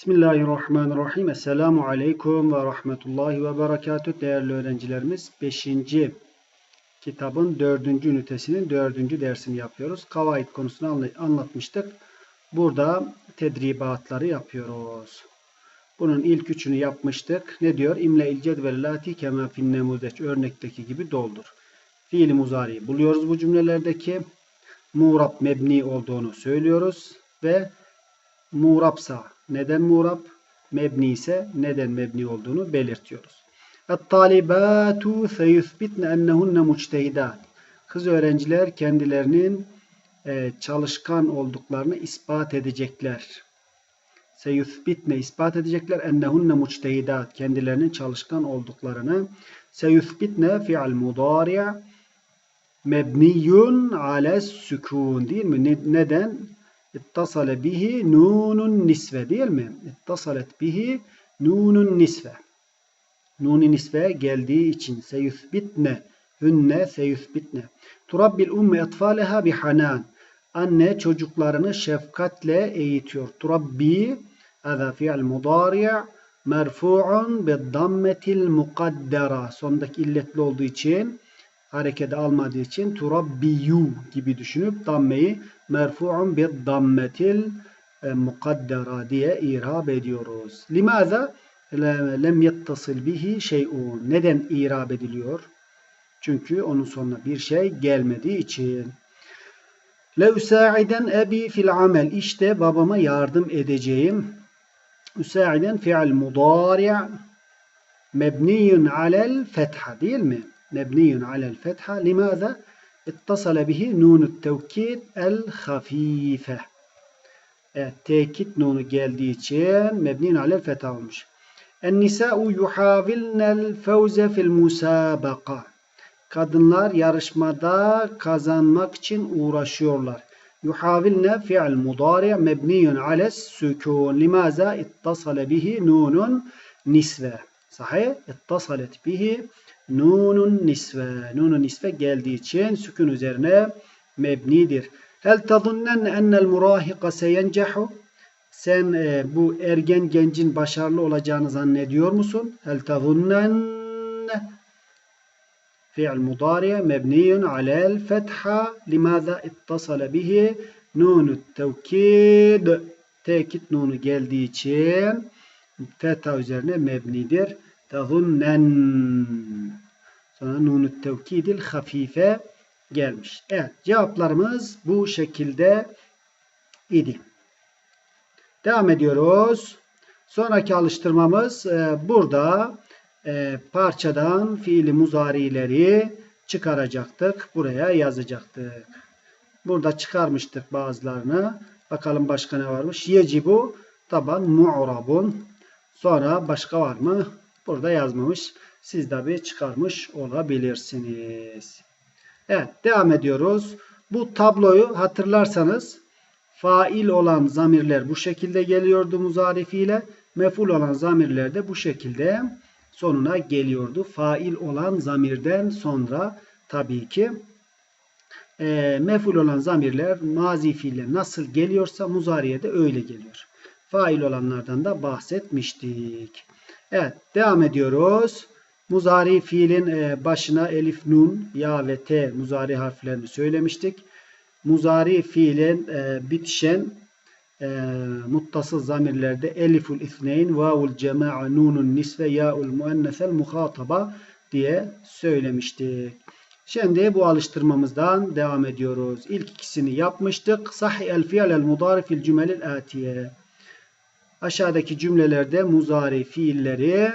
Bismillahirrahmanirrahim. Esselamu Aleyküm ve Rahmetullahi ve Berekatüh. Değerli öğrencilerimiz 5. kitabın 4. ünitesinin 4. dersini yapıyoruz. Kavaid konusunu anla- anlatmıştık. Burada tedribatları yapıyoruz. Bunun ilk üçünü yapmıştık. Ne diyor? İmle il cedvelati kema fin örnekteki gibi doldur. Fiili muzariyi buluyoruz bu cümlelerdeki. Muğrab mebni olduğunu söylüyoruz ve muğrapsa neden muğrap, mebni ise neden mebni olduğunu belirtiyoruz. Et-talibatu seyuthbitne ennehunne muçtehidat. Kız öğrenciler kendilerinin e, çalışkan olduklarını ispat edecekler. Seyuthbitne ispat edecekler ennehunne muçtehidat. Kendilerinin çalışkan olduklarını. Seyuthbitne fi'al mudari' mebniyun ala sükun değil mi? Ne- Neden? İttasale bihi nunun nisve değil mi? İttasalet bihi nunun nisve. Nunun nisve geldiği için seyuthbitne hünne seyuthbitne. Turabbil umme etfaleha bihanan. Anne çocuklarını şefkatle eğitiyor. Turabbi hada fi'l mudari' merfu'un bid-dammetil mukaddera. Sondaki illetli olduğu için harekede almadığı için turabbiyu gibi düşünüp dammeyi merfu'un bir dammetil e, mukaddera diye irab ediyoruz. Limaza lem yettasıl bihi şey'un. Neden irab ediliyor? Çünkü onun sonuna bir şey gelmediği için. Le üsa'iden ebi fil amel. İşte babama yardım edeceğim. Üsa'iden fi'l mudari' mebniyun alel fetha değil mi? مبني على الفتحة لماذا؟ اتصل به نون التوكيد الخفيفة Evet, tekit nunu geldiği için mebnin alel fetha olmuş. En-nisa'u yuhavilnel fevze fil musabaka. Kadınlar yarışmada kazanmak için uğraşıyorlar. Yuhavilne fi'l mudari' mebniyun ales sükun. Limaza ittasale bihi nunun nisve. Sahih? İttasalet bihi nunun nisve. Nunun nisve geldiği için sükun üzerine mebnidir. Hel tazunnen ennel murahika seyencehu? Sen e, bu ergen gencin başarılı olacağını zannediyor musun? Hel tazunnen fi'l mudari mebniyun alel fetha limaza ittasala bihi nunut tevkid tekit nunu geldiği için fetha üzerine mebnidir. Tazunnen sonra nunut tevkidil hafife gelmiş. Evet cevaplarımız bu şekilde idi. Devam ediyoruz. Sonraki alıştırmamız e, burada e, parçadan fiili muzarileri çıkaracaktık. Buraya yazacaktık. Burada çıkarmıştık bazılarını. Bakalım başka ne varmış. Yecibu taban mu'rabun. Sonra başka var mı? Burada yazmamış. Siz tabi çıkarmış olabilirsiniz. Evet devam ediyoruz. Bu tabloyu hatırlarsanız fail olan zamirler bu şekilde geliyordu muzarifiyle. Meful olan zamirler de bu şekilde sonuna geliyordu. Fail olan zamirden sonra tabii ki e, meful olan zamirler mazi fiille nasıl geliyorsa muzariye de öyle geliyor. Fail olanlardan da bahsetmiştik. Evet devam ediyoruz. Muzari fiilin e, başına elif, nun, ya ve t muzari harflerini söylemiştik. Muzari fiilin e, bitişen e, muttasıl zamirlerde eliful isneyn, vavul cema'a, nunun nisve, ya'ul muennesel muhataba diye söylemiştik. Şimdi bu alıştırmamızdan devam ediyoruz. İlk ikisini yapmıştık. Sahih el fi'l el mudari fil cümelil atiye. Aşağıdaki cümlelerde muzari fiilleri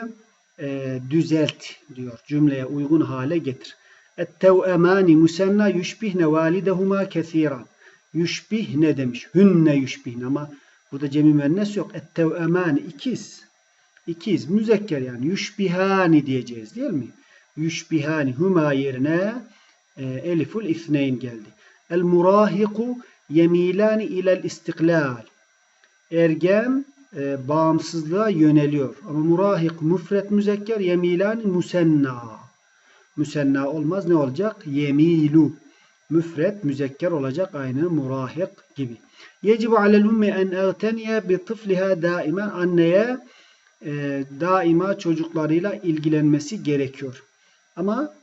e, düzelt diyor. Cümleye uygun hale getir. Et-tev'emani musenna yushbihne validehuma kesiran. Yushbih ne demiş? Hünne yushbihne ama burada cemi müennes yok. Et-tev'emani ikiz. İkiz müzekker yani. Yushbihani diyeceğiz değil mi? Yushbihani huma yerine e, eliful isneyn geldi. El murahiku yemilani ilel istiklal. Ergen e, bağımsızlığa yöneliyor. Ama murahik müfret müzekker yemilan musenna. Müsenna olmaz ne olacak? Yemilu. müfret, müzekker olacak aynı murahik gibi. Yecibu alel ummi en eğteniye bi tıfliha daimen anneye e, daima çocuklarıyla ilgilenmesi gerekiyor. Ama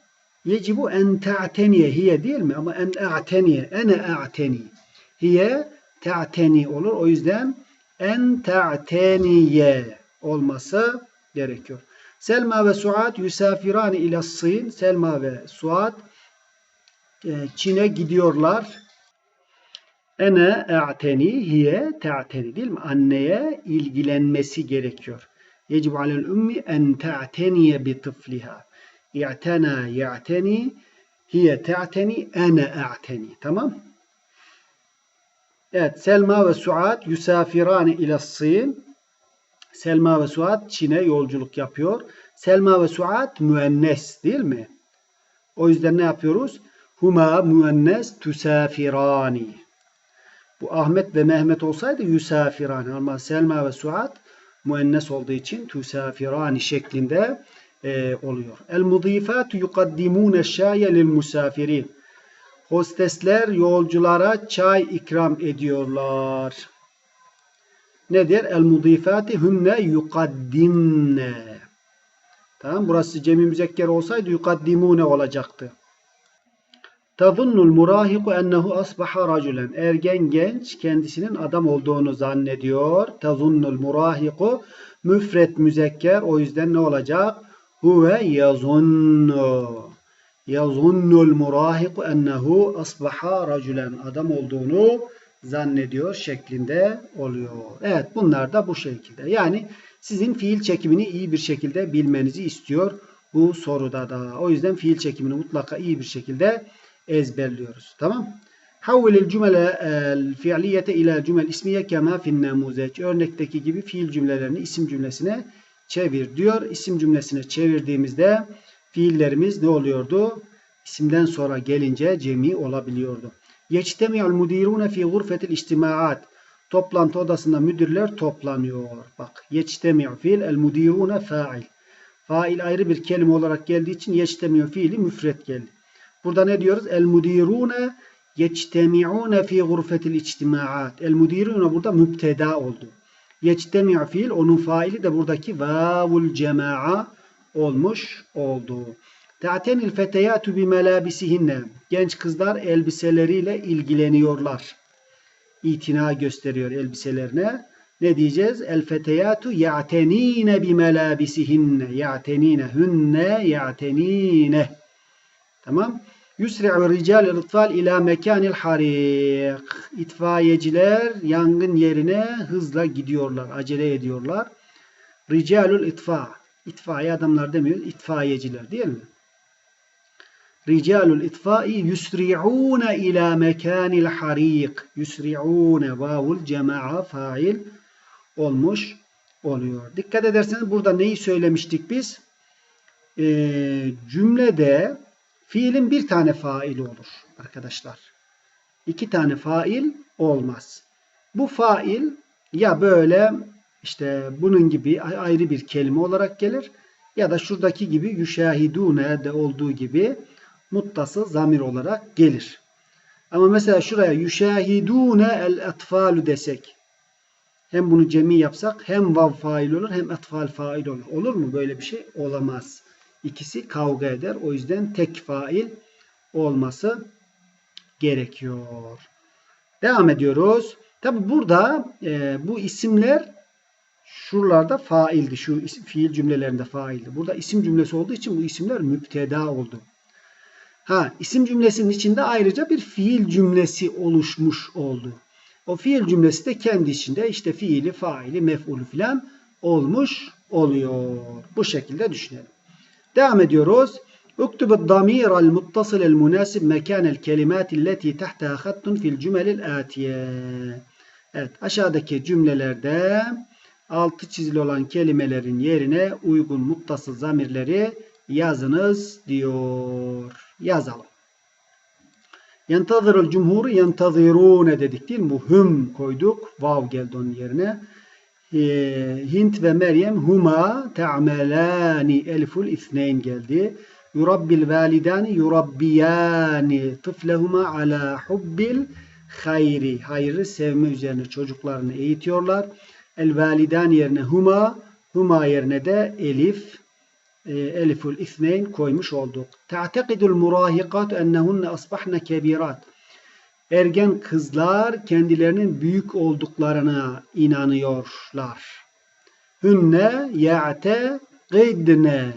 yecibu en te'teniye hiye değil mi? Ama en e'teniye, ene e'teni. Hiye te'teni olur. O yüzden en te'teniye olması gerekiyor. Selma ve Suat yusafirani ila Sin. Selma ve Suat e, Çin'e gidiyorlar. Ene e'teni hiye te'teni değil mi? Anneye ilgilenmesi gerekiyor. Yecibu alel ummi en te'teniye bi tıfliha. İ'tena ya'teni hiye te'teni ene e'teni. Tamam? Evet. Selma ve Suat yusafirani ila Sin. Selma ve Suat Çin'e yolculuk yapıyor. Selma ve Suat müennes değil mi? O yüzden ne yapıyoruz? Huma müennes tusafirani. Bu Ahmet ve Mehmet olsaydı yusafirani. Ama Selma ve Suat müennes olduğu için tusafirani şeklinde e, oluyor. El mudifatu yukaddimune şaye lil musafirin. Hostesler yolculara çay ikram ediyorlar. Nedir? El mudifati hunne yukaddimne. Tamam burası cemi müzekker olsaydı yukaddimune olacaktı. Tazunnul murahiku ennehu asbaha raculen. Ergen genç kendisinin adam olduğunu zannediyor. Tazunnul murahiku müfret müzekker. O yüzden ne olacak? Huve yazunnu. Yazunnul murahiku ennehu asbaha raculen. Adam olduğunu zannediyor şeklinde oluyor. Evet bunlar da bu şekilde. Yani sizin fiil çekimini iyi bir şekilde bilmenizi istiyor bu soruda da. O yüzden fiil çekimini mutlaka iyi bir şekilde ezberliyoruz. Tamam? Havvilil cümle fiiliyete ila cümle ismiye kema fin namuzeç. Örnekteki gibi fiil cümlelerini isim cümlesine çevir diyor. İsim cümlesine çevirdiğimizde fiillerimiz ne oluyordu? İsimden sonra gelince cemi olabiliyordu. Yeçtemi'ul mudirune fi gurfetil içtimaat. Toplantı odasında müdürler toplanıyor. Bak yeçtemi'u fiil el mudirune fail. Fail ayrı bir kelime olarak geldiği için yeçtemi'u fiili müfret geldi. Burada ne diyoruz? El mudirune yeçtemi'une fi gurfetil içtimaat. El mudirune burada müpteda oldu. Yeçtemi'u fiil onun faili de buradaki vavul cema'a olmuş oldu. Ta'tenil feteyatu bi melabisihinne. Genç kızlar elbiseleriyle ilgileniyorlar. İtina gösteriyor elbiselerine. Ne diyeceğiz? El feteyatu ya'tenine bi melabisihinne. Ya'tenine hünne ya'tenine. Tamam. Yusri'u rical itfal ila mekanil harik. İtfaiyeciler yangın yerine hızla gidiyorlar, acele ediyorlar. Ricalul itfa. İtfaiye adamlar demiyoruz, itfaiyeciler değil mi? Ricalul itfai yusri'une ila mekanil harik. Yusri'une vavul cema'a fail olmuş oluyor. Dikkat ederseniz burada neyi söylemiştik biz? Ee, cümlede fiilin bir tane faili olur arkadaşlar. İki tane fail olmaz. Bu fail ya böyle işte bunun gibi ayrı bir kelime olarak gelir ya da şuradaki gibi yüşahidune de olduğu gibi muttası zamir olarak gelir. Ama mesela şuraya yüşahidune el etfalu desek hem bunu cemi yapsak hem vav fail olur hem etfal fail olur. Olur mu? Böyle bir şey olamaz. İkisi kavga eder. O yüzden tek fail olması gerekiyor. Devam ediyoruz. Tabi burada e, bu isimler şuralarda faildi. Şu fiil cümlelerinde faildi. Burada isim cümlesi olduğu için bu isimler müpteda oldu. Ha, isim cümlesinin içinde ayrıca bir fiil cümlesi oluşmuş oldu. O fiil cümlesi de kendi içinde işte fiili, faili, mef'ulü filan olmuş oluyor. Bu şekilde düşünelim. Devam ediyoruz. اكتب الضمير المتصل المناسب مكان الكلمات التي تحتها خط في الجمل الآتية. Evet aşağıdaki cümlelerde altı çizili olan kelimelerin yerine uygun muttasıl zamirleri yazınız diyor. Yazalım. Yentazırul cumhur yentazirune dedik değil mi? Hüm koyduk. Vav geldi onun yerine. Hint ve Meryem huma te'amelani elful isneyn geldi. Yurabbil validani yurabbiyani tıflehuma ala hubbil hayri. Hayrı sevme üzerine çocuklarını eğitiyorlar. El validan yerine huma, huma yerine de elif, e, eliful isneyn koymuş olduk. Ta'tekidul murahikat ennehunne asbahne kebirat. Ergen kızlar kendilerinin büyük olduklarına inanıyorlar. Hünne ya'tegidne.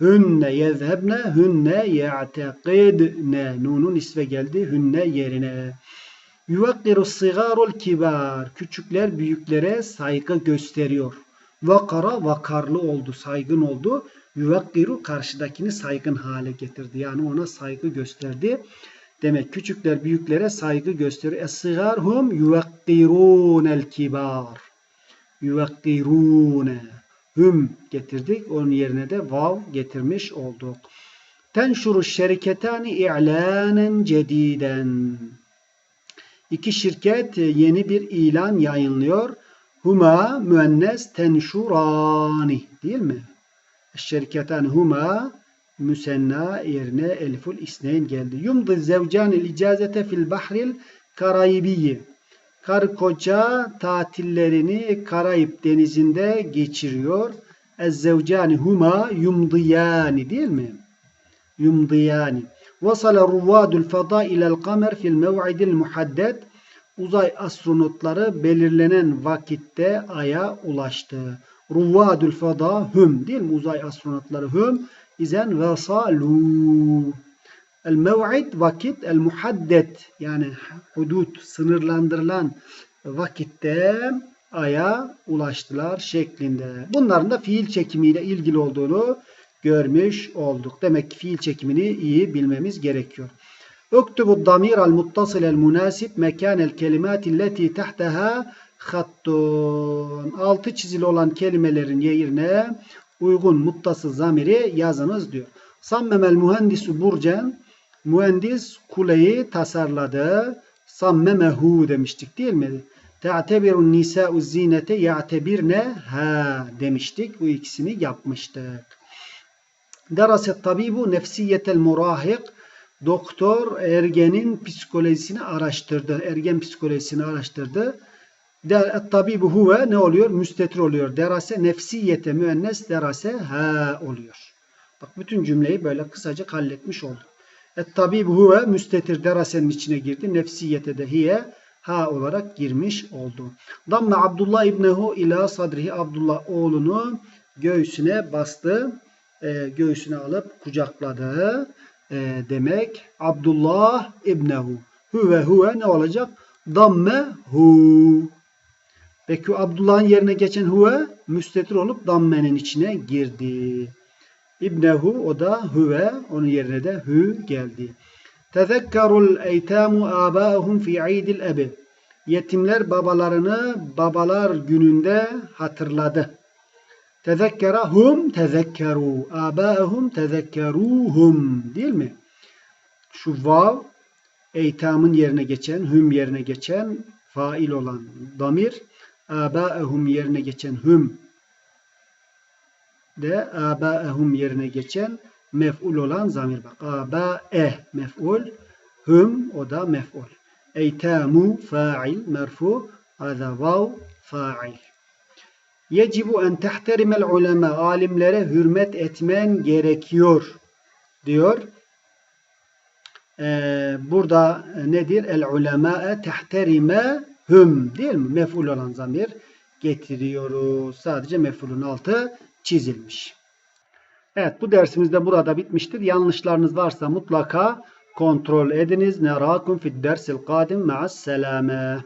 Hünne yezhebne, hünne ya'tegidne. Nunun isve geldi hünne yerine. Yuvakkiru sigarul kibar. Küçükler büyüklere saygı gösteriyor. Vakara vakarlı oldu, saygın oldu. Yuvakkiru karşıdakini saygın hale getirdi. Yani ona saygı gösterdi. Demek küçükler büyüklere saygı gösteriyor. Es-sigar hum yuvakkirunel kibar. Yuvakkirune. Hüm getirdik. Onun yerine de vav getirmiş olduk. Tenşuru şeriketani i'lanen cediden. İki şirket yeni bir ilan yayınlıyor. Huma müennes tenşurani değil mi? Şirketan huma müsenna yerine eliful isneyn geldi. Yumdu zevcanil icazete fil bahril karayibiyyi. Karı koca tatillerini Karayip denizinde geçiriyor. Ez-zevcani huma yumdiyani değil mi? Yumdiyani. Vasala ruvadul fada ilel kamer fil mev'idil muhaddet. Uzay astronotları belirlenen vakitte Ay'a ulaştı. Ruvadul fada hüm değil mi? Uzay astronotları hüm. İzen vesalu. El vakit, el muhaddet yani hudut sınırlandırılan vakitte aya ulaştılar şeklinde. Bunların da fiil çekimiyle ilgili olduğunu görmüş olduk. Demek ki fiil çekimini iyi bilmemiz gerekiyor. Uktubu damir al muttasıl el munasib mekan el kelimat illeti tahtaha hattun. Altı çizili olan kelimelerin yerine uygun muttasıl zamiri yazınız diyor. Sammemel mühendisu burcen mühendis kuleyi tasarladı. Sammemehu demiştik değil mi? Te'tebirun nisa'u zinete ya'tebirne ha demiştik. Bu ikisini yapmıştık. Deraset tabibu nefsiyetel murahik. Doktor ergenin psikolojisini araştırdı. Ergen psikolojisini araştırdı. Tabibu huve ne oluyor? Müstetir oluyor. Derase nefsiyete müennes derase ha oluyor. Bak bütün cümleyi böyle kısaca halletmiş olduk. Et tabibu huve müstetir derasenin içine girdi. Nefsiyete de hiye ha olarak girmiş oldu. Damme Abdullah ibnehu ila sadrihi Abdullah oğlunu göğsüne bastı. E, göğsüne alıp kucakladı. E, demek Abdullah ibnehu. Huve huve ne olacak? Damme hu. Peki Abdullah'ın yerine geçen huve müstetir olup dammenin içine girdi. İbnehu o da huve onun yerine de hü geldi. Tezekkerul eytamu âbâhum fi idil ebi. Yetimler babalarını babalar gününde hatırladı. Tezekkera hum tezekkeru. Âbâhum tezekkeruhum. Değil mi? Şu vav eytamın yerine geçen, hüm yerine geçen fail olan damir âbâehum yerine geçen hüm de âbâehum yerine geçen mef'ul olan zamir bak. Âbâeh mef'ul hüm o da mef'ul. Eytamu fa'il merfu hâzâ vav fa'il. Yecibu en tehterimel ulema alimlere hürmet etmen gerekiyor diyor. Ee, burada nedir? El ulema'e tehterime hüm değil mi? Mef'ul olan zamir getiriyoruz. Sadece mef'ulun altı çizilmiş. Evet bu dersimiz de burada bitmiştir. Yanlışlarınız varsa mutlaka kontrol ediniz. Nerakum fid dersil kadim ma'as selame.